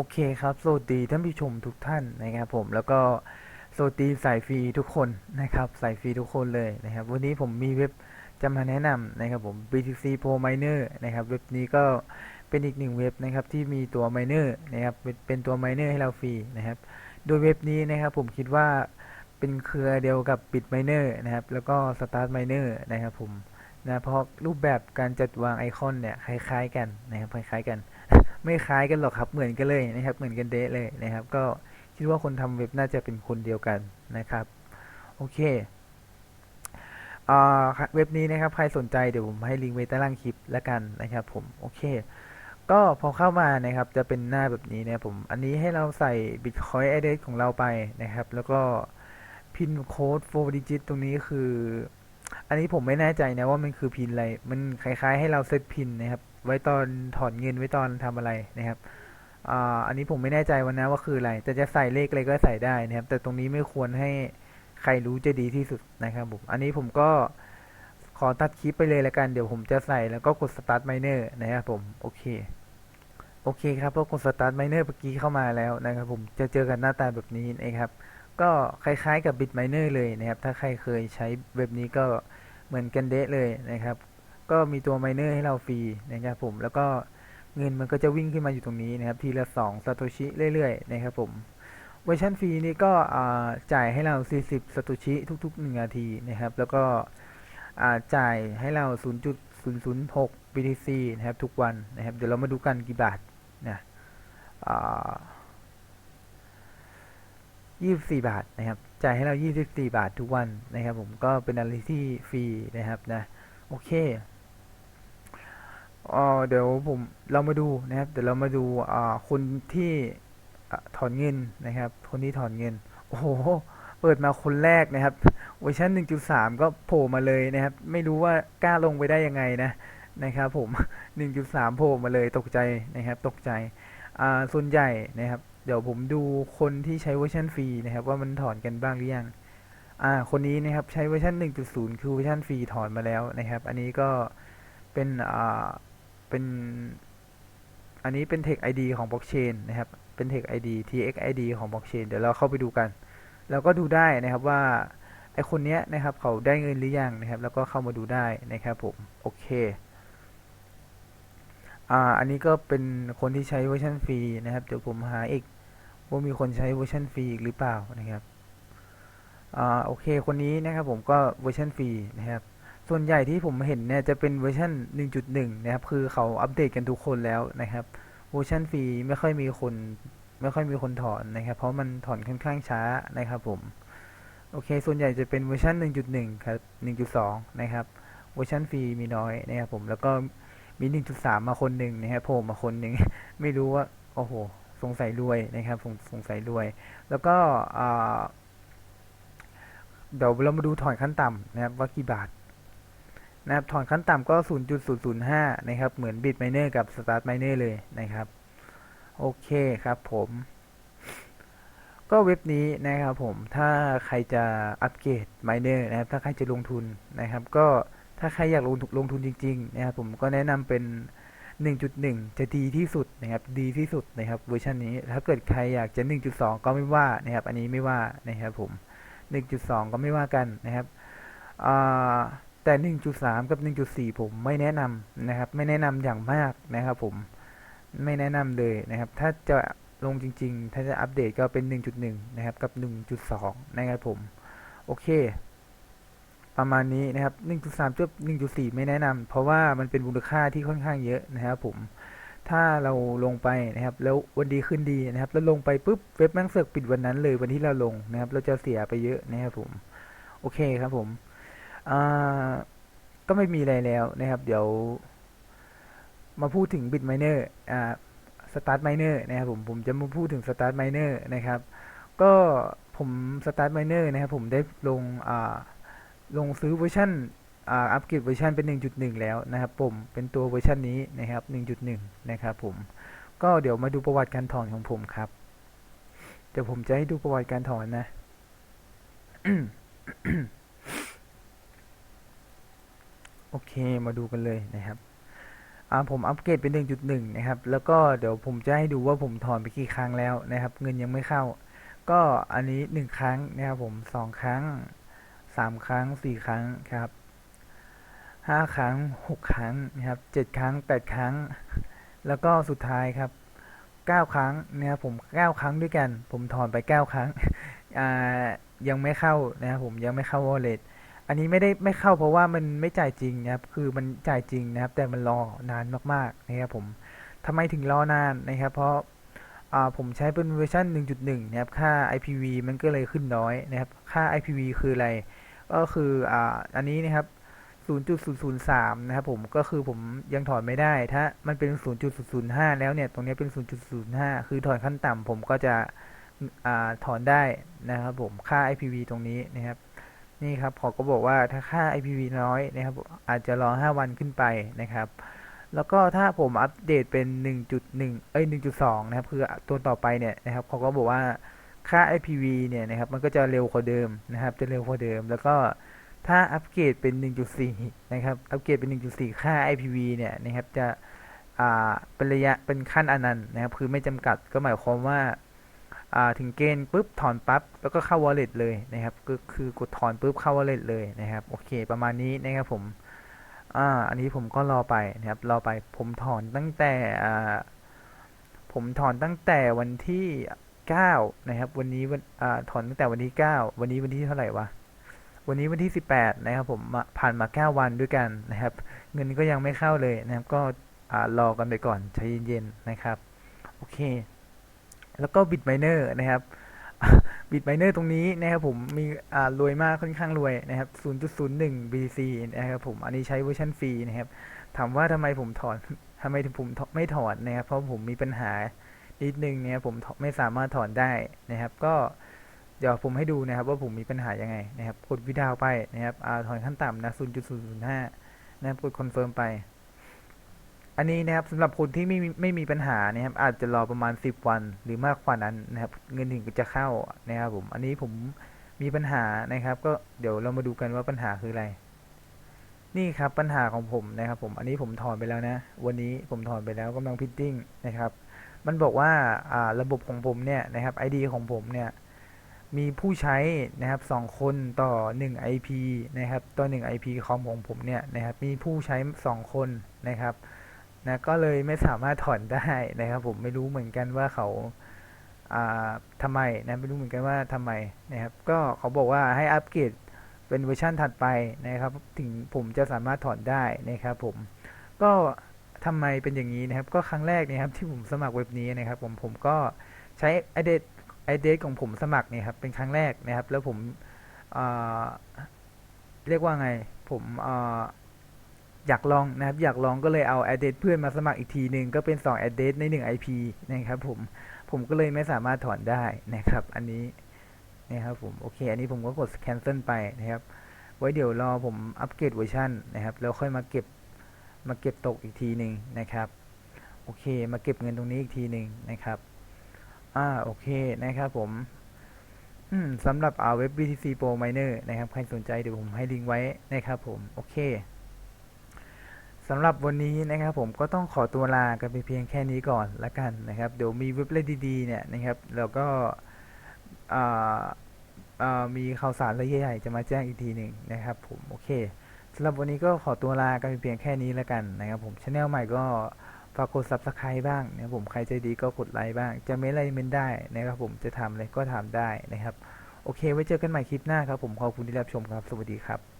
โอเคครับ สวัสดีท่านผู้ชมทุกท่านนะครับผมแล้วก็สวัสดีสายฟรีทุกคนนะครับสายฟรีทุกคนเลยนะครับ วันนี้ผมมีเว็บจะมาแนะนำนะครับผม BTC Pro Miner นะครับ เว็บนี้ก็เป็นอีกหนึ่งเว็บนะครับที่มีตัว Miner นะครับเป็นเป็นตัว Miner ให้เราฟรีนะครับ โดยเว็บนี้นะครับผมคิดว่าเป็นเครือเดียวกับ Bitminer นะครับแล้วก็ Start Miner นะครับผมนะเพราะรูปแบบการจัดวางไอคอนเนี่ยคล้ายๆกันนะครับคล้ายๆกัน ไม่คล้ายกันหรอกครับเหมือนกันเลยนะครับ เหมือนกันเดะเลยนะครับ ก็คิดว่าคนทำเว็บน่าจะเป็นคนเดียวกันนะครับ โอเคเว็บนี้นะครับใครสนใจเดี๋ยวผมให้ลิงก์ไว้ใต้ล่างคลิปแล้วกันนะครับ ผมโอเค ก็พอเข้ามานะครับจะเป็นหน้าแบบนี้นะผมอันนี้ให้เราใส่ Bitcoin address ของเราไปนะครับ แล้วก็พินโค้ด4 digit ตรงนี้คือ อันนี้ผมไม่แน่ใจนะว่ามันคือพินอะไร มันคล้ายๆ ให้เราเซตพินนะครับ ไว้ตอนถอนเงินไว้ตอนทำอะไรนะครับอันนี้ผมไม่แน่ใจวันนะว่าคืออะไร แต่จะใส่เลขอะไรก็ใส่ได้นะครับ แต่ตรงนี้ไม่ควรให้ใครรู้จะดีที่สุดนะครับผม อันนี้ผมก็ขอตัดคลิปไปเลยละกัน เดี๋ยวผมจะใส่แล้วก็กด start miner นะครับผม โอเค โอเคครับพอกด start miner เมื่อกี้เข้ามาแล้วนะครับผม จะเจอกันหน้าตาแบบนี้นะครับ ก็คล้ายๆกับ Bitminer เลยนะครับ ถ้าใครเคยใช้เว็บนี้ก็เหมือนกันเดะเลยนะครับ ก็มีตัว miner ให้เราฟรีนะครับผมแล้วก็เงินมันก็จะวิ่งขึ้นมาอยู่ตรงนี้นะครับทีละ2 s a t o s h i เรื่อยๆนะครับผมเวอร์ชันฟรีนี้ก็จ่ายให้เรา 40 s a t o s h i ทุกๆ 1 นาทีนะครับ แล้วก็จ่ายให้เรา 0.006 BTC นะครับ ทุกวันนะครับ เดี๋ยวเรามาดูกันกี่บาทนะอ่า24 บาทนะครับ จ่ายให้เรา 24 บาททุกวันนะครับ ผมก็เป็นอะไรที่ฟรีนะครับนะ โอเค อ๋อเดี๋ยวผมเรามาดูนะครับเดี๋ยวเรามาดูอ่าคนที่ถอนเงินนะครับ คนที่ถอนเงิน โอ้โห เปิดมาคนแรกนะครับเวอร์ชัน1.3 ก็โผล่มาเลยนะครับ ไม่รู้ว่ากล้าลงไปได้ยังไงนะนะครับผม 1.3 โผล่มาเลยตกใจนะครับ ตกใจอ่าส่วนใหญ่นะครับ เดี๋ยวผมดูคนที่ใช้เวอร์ชันฟรีนะครับ ว่ามันถอนกันบ้างหรือยังอ่าคนนี้นะครับใช้เวอร์ชัน1.0 คือเวอร์ชันฟรีถอนมาแล้วนะครับ อันนี้ก็เป็นอ่า เป็น อันนี้เป็น Tech ID ของ Blockchain นะครับ เป็น Tech ID TX ID ของ Blockchain เดี๋ยวเราเข้าไปดูกัน แล้วก็ดูได้นะครับว่าไอคนเนี้ยนะครับเขาได้เงินหรือยังนะครับ แล้วก็เข้ามาดูได้นะครับผม โอเคอ่าอันนี้ก็เป็นคนที่ใช้เวอร์ชันฟรีนะครับ เดี๋ยวผมหาอีกว่ามีคนใช้เวอร์ชันฟรีอีกหรือเปล่านะครับอ่าโอเค คนนี้นะครับผมก็เวอร์ชันฟรีนะครับ ส่วนใหญ่ที่ผมเห็นเนี่ยจะเป็นเวอร์ชัน1.1 นะครับ คือเขาอัปเดตกันทุกคนแล้วนะครับ เวอร์ชันฟรีไม่ค่อยมีคนไม่ค่อยมีคนถอนนะครับ เพราะมันถอนค่อนข้างช้านะครับผม โอเค ส่วนใหญ่จะเป็นเวอร์ชัน1.1 ครับ 1.2 นะครับ เวอร์ชันฟรีมีน้อยนะครับผม แล้วก็มี 1.3 มาคนหนึ่งนะครับโผล่มาคนหนึ่ง ไม่รู้ว่า โอ้โห สงสัยรวยนะครับสงสงสัยรวย แล้วก็เดี๋ยวเรามาดูถอนขั้นต่ำนะครับว่ากี่บาท นะครับถอนขั้นต่ำก็ 0.005 นะครับ เหมือน Bitminer กับ Start Miner เลยนะครับ โอเคครับผม ก็เว็บนี้นะครับผม ถ้าใครจะอัปเกรด Miner นะครับ ถ้าใครจะลงทุนนะครับ ก็ถ้าใครอยากลงลงทุนจริง ๆ นะครับ ผมก็แนะนำเป็น 1.1 จะดีที่สุดนะครับ ดีที่สุดนะครับเวอร์ชันนี้ ถ้าเกิดใครอยากจะ 1.2 ก็ไม่ว่านะครับ อันนี้ไม่ว่านะครับผม 1.2 ก็ไม่ว่ากันนะครับอ่า แต่ 1.3 กับ 1.4 ผมไม่แนะนำนะครับ ไม่แนะนำอย่างมากนะครับผมไม่แนะนำเลยนะครับ ถ้าจะลงจริง ๆ ถ้าจะอัปเดตก็เป็น 1.1 นะครับ กับ 1.2 นะครับผม โอเค ประมาณนี้นะครับ 1.3จบ1.4 ไม่แนะนำเพราะว่ามันเป็นมูลค่าที่ค่อนข้างเยอะนะครับผม ถ้าเราลงไปนะครับ แล้ววันดีขึ้นดีนะครับ แล้วลงไปปุ๊บเว็บแม่งเสือกปิดวันนั้นเลยวันที่เราลงนะครับ เราจะเสียไปเยอะนะครับผม โอเคครับผม อ่าก็ไม่มีอะไรแล้วนะครับ เดี๋ยว มาพูดถึง Bitminer อ่า Start Miner นะครับผมผมจะมาพูดถึง Start Miner นะครับ ก็ผม Start Miner นะครับผมได้ลงอ่าลงซื้อเวอร์ชันอ่าอัปเกรดเวอร์ชันเป็น 1.1 แล้วนะครับผมเป็นตัวเวอร์ชันนี้นะครับ 1.1 นะครับผมก็เดี๋ยวมาดูประวัติการถอนของผมครับ เดี๋ยวผมจะให้ดูประวัติการถอนนะ โอเคมาดูกันเลยนะครับผมอัปเกรดเป็น 1.1 นะครับ แล้วก็เดี๋ยวผมจะให้ดูว่าผมถอนไปกี่ครั้งแล้วนะครับ เงินยังไม่เข้า ก็อันนี้ 1 ครั้งนะครับผม 2 ครั้ง 3 ครั้ง 4 ครั้งครับ 5 ครั้ง 6 ครั้งนะครับ7ครั้ง 8 ครั้ง แล้วก็สุดท้ายครับ 9 ครั้งนะครับผม 9 ครั้งด้วยกัน ผมถอนไป 9 ครั้งยังไม่เข้านะครับผมยังไม่เข้า wallet อั อันนี้ไม่ได้ไม่เข้าเพราะว่ามันไม่จ่ายจริงนะครับ คือมันจ่ายจริงนะครับ แต่มันรอนานมากๆนะครับผมทำไมถึงรอนานนะครับ เพราะาผมใช้เป็นเวอร์ชัน1.1 นะครับ ค่า IPV มันก็เลยขึ้นน้อยนะครับ ค่า IPV คืออะไร ก็คืออ่าอันนี้นะครับ 0.003 นะครับผมก็คือผมยังถอนไม่ได้ ถ้ามันเป็น 0.005 แล้วเนี่ย ตรงนี้เป็น 0.05 คือถอนขั้นต่ำผมก็จะอ่าถอนได้นะครับผม ค่า IPV ตรงนี้นะครับ นี่ครับเขาก็บอกว่าถ้าค่า IPV น้อยนะครับ อาจจะรอ 5 วันขึ้นไปนะครับ แล้วก็ถ้าผมอัปเดตเป็น 1.1 เอ้ย 1.2 นะครับ คือตัวต่อไปเนี่ยนะครับเขาก็บอกว่าค่า IPV เนี่ยนะครับมันก็จะเร็วกว่าเดิมนะครับ จะเร็วกว่าเดิม แล้วก็ถ้าอัปเกรดเป็น 1.4 นะครับ อัปเกรดเป็น 1.4 ค่า IPV เนี่ยนะครับจะอ่าเป็นระยะเป็นขั้นอนันต์นะครับ คือไม่จำกัดก็หมายความว่า ถึงเกณฑ์ปุ๊บถอนปั๊บแล้วก็เข้า wallet เลยนะครับ ก็คือกดถอนปุ๊บเข้า wallet เลยนะครับโอเค ประมาณนี้นะครับผมอ่าอันนี้ผมก็รอไปนะครับรอไปผมถอนตั้งแต่อ่าผมถอนตั้งแต่วันที่9นะครับ วันนี้วันอ่าถอนตั้งแต่วันที่ 9 วันนี้วันที่เท่าไหร่วะวันนี้วันที่ 18 นะครับผมผ่านมา 9 วันด้วยกันนะครับ เงินก็ยังไม่เข้าเลยนะครับ ก็อรอกันไปก่อนใจเย็นๆนะครับ โอเค แล้วก็บิตไมเนอร์นะครับบิตไมเนอร์ตรงนี้นะครับผมมีอ่ารวยมากค่อนข้างรวยนะครับ0.01 BTC นะครับผมอันนี้ใช้เวอร์ชันฟรีนะครับถามว่าทำไมผมถอนทำไมถึงผมไม่ถอนนะครับ เพราะผมมีปัญหานิดนึงเนะครับผมไม่สามารถถอนได้นะครับ ก็เดี๋ยวผมให้ดูนะครับ ว่าผมมีปัญหายังไงนะครับกดวิดาวไปนะครับอาถอนขั้นต่ำนะ0.005นะครับกดคอนเฟิร์มไป อันนี้นะครับสำหรับคนที่ไม่มีไม่มีปัญหานะครับอาจจะรอประมาณ 10 วันหรือมากกว่านั้นนะครับ เงินถึงจะเข้านะครับผมอันนี้ผมมีปัญหานะครับ ก็เดี๋ยวเรามาดูกันว่าปัญหาคืออะไร นี่ครับปัญหาของผมนะครับผมอันนี้ผมถอนไปแล้วนะ วันนี้ผมถอนไปแล้วกำลังพิทติ้งนะครับ มันบอกว่าอ่าระบบของผมเนี่ยนะครับ ID ของผมเนี่ยมีผู้ใช้นะครับสองคนต่อ 1 IP นะครับต่อ1 IP คอมของผมเนี่ยนะครับมีผู้ใช้ 2 คนนะครับ นะก็เลยไม่สามารถถอนได้นะครับ ผมไม่รู้เหมือนกันว่าเขาอ่าทำไมนะไม่รู้เหมือนกันว่าทำไมนะครับ ก็เขาบอกว่าให้อัปเกรดเป็นเวอร์ชันถัดไปนะครับ ถึงผมจะสามารถถอนได้นะครับ ผมก็ทำไมเป็นอย่างนี้นะครับ ก็ครั้งแรกนะครับที่ผมสมัครเว็บนี้นะครับ ผมผมก็ใช้ไอเดตไอเดตของผมสมัครเนี่ยครับเป็นครั้งแรกนะครับ แล้วผมเรียกว่าไง ผม อยากลองนะครับอยากลองก็เลยเอา address เพื่อนมาสมัครอีกทีหนึ่งก็เป็น 2 address ใน 1 IP นะครับผมผมก็เลยไม่สามารถถอนได้นะครับ อันนี้นะครับผมโอเค อันนี้ผมก็กด cancel ไปนะครับ ไว้เดี๋ยวรอผมอัปเกรดเวอร์ชันนะครับแล้วค่อยมาเก็บมาเก็บตกอีกทีหนึ่งนะครับโอเค มาเก็บเงินตรงนี้อีกทีหนึ่งนะครับอ่าโอเคนะครับผมอืมสำหรับอ่าเว็บ BTC Pro Miner นะครับ ใครสนใจเดี๋ยวผมให้ลิงก์ไว้นะครับผม โอเค สำหรับวันนี้นะครับผมก็ต้องขอตัวลากันไปเพียงแค่นี้ก่อนละกันนะครับเดี๋ยวมีเว็บเล่นดีๆเนี่ยนะครับแล้วก็มีข่าวสารระยะใหญ่จะมาแจ้งอีกทีหนึ่งนะครับผมโอเคสำหรับวันนี้ก็ขอตัวลากันไปเพียงแค่นี้ละกันนะครับผมช anel ใหม่ก็ฝากกด subscribe บ้างนะครับผมใครใจดีก็กดไลค์บ้าง จะเมนอะไรเมนได้นะครับผมจะทำอะไรก็ทำได้นะครับ โอเค ไว้เจอกันใหม่คลิปหน้าครับผมขอบคุณที่รับชมครับ สวัสดีครับ